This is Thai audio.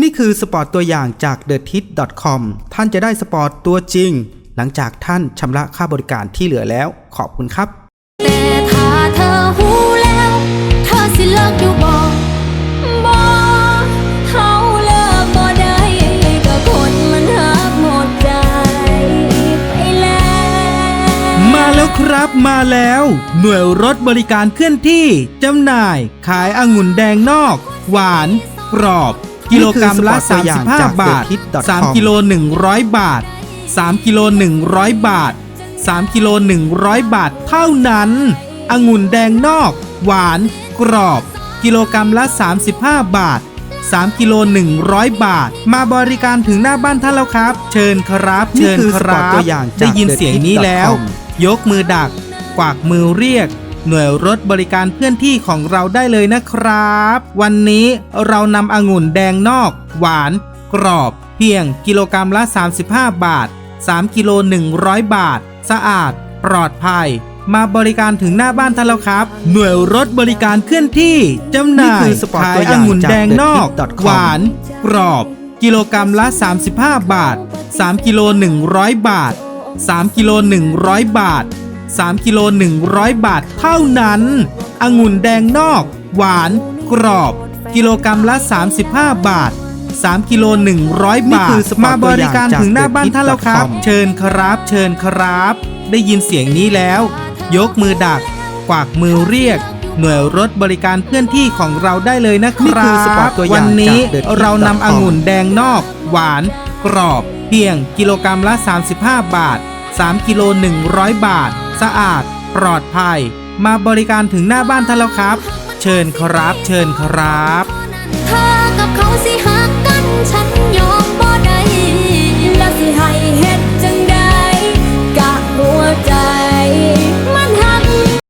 นี่คือสปอร์ตตัวอย่างจาก t h e t i t c o m ท่านจะได้สปอร์ตตัวจริง หลังจากท่านชำระค่าบริการที่เหลือแล้ว ขอบคุณครับ แต่ถ้าเธอหูแล้ว เธอสิเลิกอยู่บ่บ่เฮาเลิกบ่ได้ ก็คนมันหักหมดใจไปแล้ว มาแล้วครับมาแล้ว หน่วยรถบริการเคลื่อนที่จำหน่าย ขายองุ่นแดงนอก หวานกรอบ กิโลกรัมละ 35 บาท 3 กิโล 100 บาท 3 กิโล 100 บาท 3 กิโล 100 บาทเท่านั้นองุ่นแดงนอก หวาน กรอบ กิโลกรัมละ 35 บาท 3 กิโล 100 บาท มาบริการถึงหน้าบ้านท่านแล้วครับ เชิญครับนี่เชิญคือคสปอรัร์ตบตัวอย่างจากได้ยินเสียงนี้แล้ว TheTip.com ยกมือดัก กวากมือเรียก หน่วยรถบริการเคลื่อนที่ของเราได้เลยนะครับ วันนี้เรานำองุ่นแดงนอก หวาน กรอบ เพียงกิโลกรัมละ 35 บาท 3 กิโล 100 บาท สะอาด ปลอดภัย มาบริการถึงหน้าบ้านท่านแล้วครับ หน่วยรถบริการเคลื่อนที่จำหน่านี่ยคือสปอร์ตขายตัวออย่างงุ่นจากแดงนอก TheTip.com หวาน กรอบ กิโลกรัมละ 35 บาท 3 กิโล 100 บาท 3 กิโล 100 บาท 3กิโล100 บาทเท่านั้น องุ่นแดงนอก หวาน กรอบ กิโลกรัมละ 35 บาท 3 กิโล 100นี่บาทคือสปอมาร์ต Dạ, บตัวอริย่างการจากถึงหน้าบ้านท่านแล้วครับ TheTip.com เชิญครับ เชิญครับ ได้ยินเสียงนี้แล้ว ยกมือดัก กวากมือเรียกหน่วยรถบริการเคลื่อนที่ของเราได้เลยนะคนี่รัคือสปอร์ต Dạ, ตัวบอย่างวันนี้จาก TheTip.com เรานำองุ่นแดงนอก หวาน กรอบ เพียงกิโลกรัมละ 35 บาท 3 กิโล 100 บาท สะอาด ปลอดภัย มาบริการถึงหน้าบ้านท่านแล้วครับ เชิญครับ เชิญครับ เธอกับเขาสิหักกันฉัน